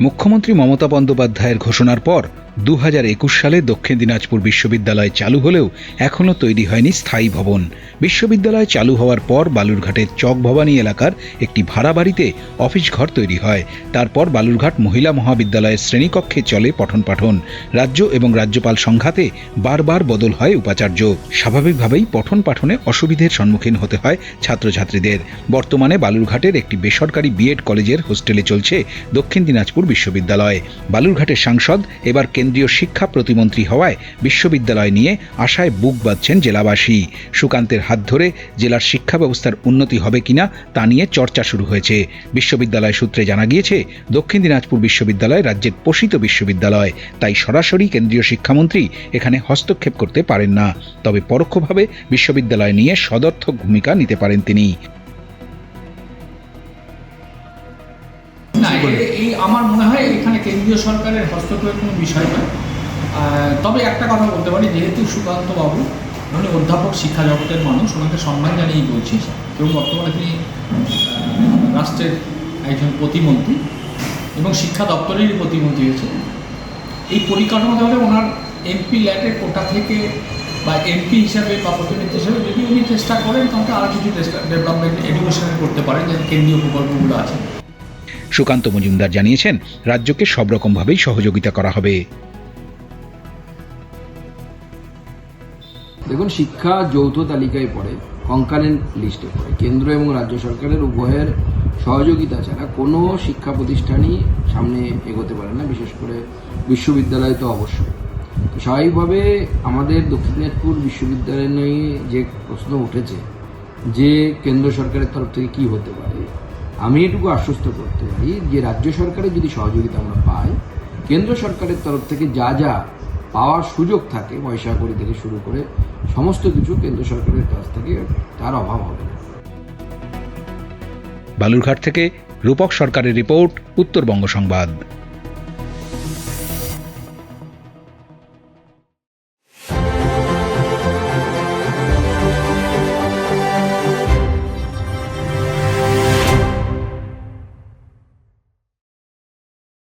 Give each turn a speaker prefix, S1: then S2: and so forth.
S1: মুখ্যমন্ত্রী মমতা বন্দ্যোপাধ্যায়ের ঘোষণার পর দু হাজার একুশ সালে দক্ষিণ দিনাজপুর বিশ্ববিদ্যালয় চালু হলেও এখনও তৈরি হয়নি স্থায়ী ভবন। বিশ্ববিদ্যালয় চালু হওয়ার পর বালুরঘাটের চক ভবানী এলাকার একটি ভাড়া বাড়িতে অফিস ঘর তৈরি হয়। তারপর বালুরঘাট মহিলা মহাবিদ্যালয়ের শ্রেণীকক্ষে চলে পঠন পাঠন। রাজ্য এবং রাজ্যপাল সংঘাতে বারবার বদল হয় উপাচার্য। স্বাভাবিকভাবেই পঠন পাঠনে অসুবিধের সম্মুখীন হতে হয় ছাত্রছাত্রীদের। বর্তমানে বালুরঘাটের একটি বেসরকারি বিএড কলেজের হোস্টেলে চলছে দক্ষিণ দিনাজপুর বিশ্ববিদ্যালয়। বালুরঘাটের সাংসদ এবার কেন্দ্রীয় শিক্ষা প্রতিমন্ত্রী হওয়ায় বিশ্ববিদ্যালয় নিয়ে আশায় বুক বাঁধছেন জেলাবাসী। সুকান্তের হাত ধরে জেলার শিক্ষা ব্যবস্থার উন্নতি হবে কিনা তা নিয়ে চর্চা শুরু হয়েছে। বিশ্ববিদ্যালয় সূত্রে জানা গিয়েছে, দক্ষিণ দিনাজপুর বিশ্ববিদ্যালয় রাজ্যের পোষিত বিশ্ববিদ্যালয়। তাই সরাসরি কেন্দ্রীয় শিক্ষামন্ত্রী এখানে হস্তক্ষেপ করতে পারেন না। তবে পরোক্ষভাবে বিশ্ববিদ্যালয় নিয়ে সদর্থক ভূমিকা নিতে পারেন তিনি।
S2: এই আমার মনে হয় এখানে কেন্দ্রীয় সরকারের হস্তক্ষেপের কোনো বিষয় নয়। তবে একটা কথা বলতে পারি, যেহেতু সুকান্ত বাবু উনি অধ্যাপক শিক্ষা জগতের মানুষ, ওনাকে সম্মান জানিয়েই বলছি, এবং বর্তমানে তিনি রাষ্ট্রের একজন প্রতিমন্ত্রী এবং শিক্ষা দপ্তরেরই প্রতিমন্ত্রী হয়েছে এই পরিকাঠামো হলে ওনার এমপি ল্যাটের কোটা থেকে বা এমপি হিসাবে বা প্রতিনিধি হিসাবে যদি উনি চেষ্টা করেন, তাহলে আরও কিছু চেষ্টা, ডেভেলপমেন্ট এডুকেশনের করতে পারেন যে কেন্দ্রীয় প্রকল্পগুলো আছে।
S1: সুকান্ত মজুমদার জানিয়েছেন, রাজ্যকে সব রকমভাবেই সহযোগিতা করা হবে।
S3: দেখুন, শিক্ষা যৌথ তালিকায় পড়ে কনকারেন্ট লিস্টে পড়ে। কেন্দ্র এবং রাজ্য সরকারের উভয়ের সহযোগিতা ছাড়া কোনো শিক্ষা প্রতিষ্ঠানই সামনে এগোতে পারে না, বিশেষ করে বিশ্ববিদ্যালয় তো অবশ্যই। স্বাভাবিকভাবে আমাদের দক্ষিণ দিনাজপুর বিশ্ববিদ্যালয় নিয়ে যে প্রশ্ন উঠেছে, যে কেন্দ্র সরকারের তরফ থেকে কি হতে পারে আমি এটুকু আশ্বস্ত করতে পারি যে রাজ্য সরকারের যদি সহযোগিতা আমরা পাই, কেন্দ্র সরকারের তরফ থেকে যা যা পাওয়ার সুযোগ থাকে পয়সা করি থেকে শুরু করে সমস্ত কিছু কেন্দ্র সরকারের কাছ থেকে তার অভাব হবে
S1: বালুরঘাট থেকে রূপক সরকারের রিপোর্ট, উত্তরবঙ্গ সংবাদ।